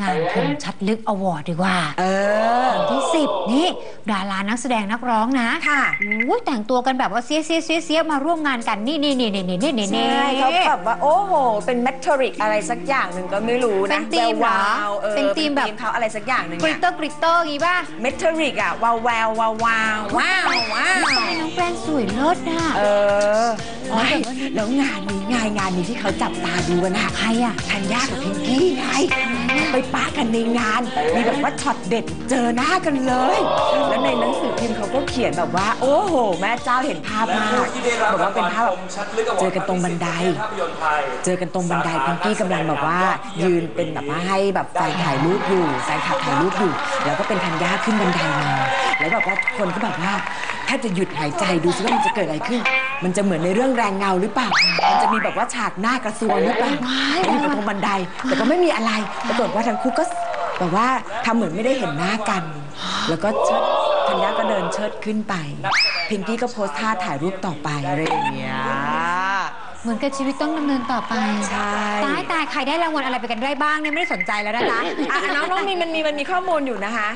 งานคมชัดลึกอวอร์ดดีกว่าเออวันที่10นี่ดารานักแสดงนักร้องนะค่ะอุ้ยแต่งตัวกันแบบว่าเสียเสียเสียเสียมาร่วมงานกันนี่นี่นี่นี่นี่นี่นี่ใช่เขาแบบว่าโอ้โห เป็นแมทริกอะไรสักอย่างหนึ่งก็ไม่รู้เป็นะนธีมเหรอแววๆออเป็นธีมแบบเขาอะไรสักอย่างหนึ่งกริตเตอร์กริตเตอร์งี้ป่ะเมทริกอะวาวแวววาววาวว้าวว้าวทำไมน้องแกรนสวยเลิศอะเออไม่แล้วงานนี้งานงานนี้ที่เขาจับตาดูกันอะใครอะธัญญากับพิงกี้ไงไปปะ กันในงาน มีแบบว่าช็อตเด็ดเจอหน้ากันเลย แล้วในหนังสือพิมพ์เขาก็เขียนแบบว่า โอ้โห แม่เจ้าเห็นภาพมากบอกว่าเป็นภาพแบบเจอกันตรงบันได เจอกันตรงบันไดพิงกี้กำลังแบบว่า ยืนเป็นแบบว่าให้แบบแฟนถ่ายรูปอยู่แฟนขับถ่ายรูปอยู่ แล้วก็เป็นธัญญาขึ้นบันไดมาแล้วแบบว่าคนก็แบบว่า แทบจะหยุดหายใจดูซิว่ามันจะเกิดอะไรขึ้น มันจะเหมือนในเรื่องแรงเงาหรือเปล่า มันจะมีแบบว่าฉากหน้ากระทรวงหรือเปล่าแล้วอยู่ตรงบันได แต่ก็ไม่มีอะไรปรากฏว่าทั้งคู่ก็แบบว่าทำเหมือนไม่ได้เห็นหน้ากัน แล้วก็เชิดธัญญาก็เดินเชิดขึ้นไป พิงกี้ก็โพสท่าถ่ายรูปต่อไปอะไรอย่างเงี้ยเหมือนกับชีวิตต้องดำเนินต่อไปใช่ตายตายใครได้รางวัลอะไรไปกันได้บ้างเนี่ยไม่ได้สนใจแล้วนะคะอะน้องน้องมีมันมีมันมีข้อมูลอยู่นะคะ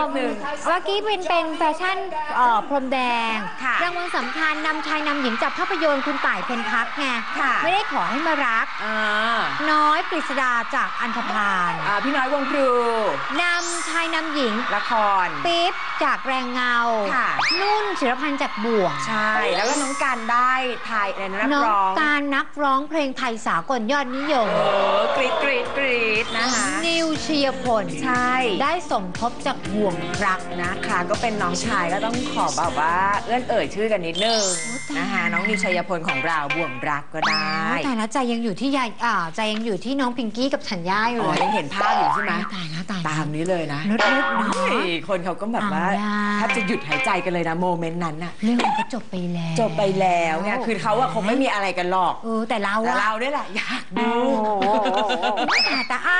อ๋อได้ได้ได้นิดนึงเมื่อกี้เป็นเป็นแฟชั่นเอ่อพรมแดงค่ะรางวัลสำคัญนำชายนำหญิงจากภาพยนตร์คุณต่ายเพนพักไงค่ะ ไม่ได้ขอให้มารัก อ่าน้อยกฤษดาจากอันธพาลอ่าพี่น้อยวงพลูนำชายนำหญิงละคร ปิ๊บจากแรงเงา ค่ะ นุ่นศิรพันธ์จากบ่วง ใช่ แล้วก็น้องการได้ทายอะไรนะนักน้องร้องการนักร้องเพลงไทยสากลยอดนิยม เออกรีดกรีดกรีดนะคะ นิวเชียร์พล ใช่ ได้สมทบจากบ่วงรักนะคะ ก็เป็นน้องชายก็ต้องขอแบบว่าเอื้อนเอ่ยชื่อกันนิดนึงโอ้ตายนะคะน้องนิวชัยพลของเราบ่วงรักก็ได้โอ้ยแต่ละใจยังอยู่ที่ยายอ่าใจยังอยู่ที่น้องพิงกี้กับฉันย่าอยู่อ๋อเลยยังเห็นภาพอยู่ใช่ไหมตายแล้วตายตามนี้เลยนะเลิศเลิศเนาะเฮ้ยคนเขาก็แบบว่าเอาได้แทบจะหยุดหายใจกันเลยนะโมเมนต์นั้นน่ะเรื่องมันก็จบไปแล้วจบไปแล้วไงคือเขาอะคงไม่มีอะไรกันหรอกเออแต่เราแต่อะเราด้วยแหละอยากดูแต่แต่อ่า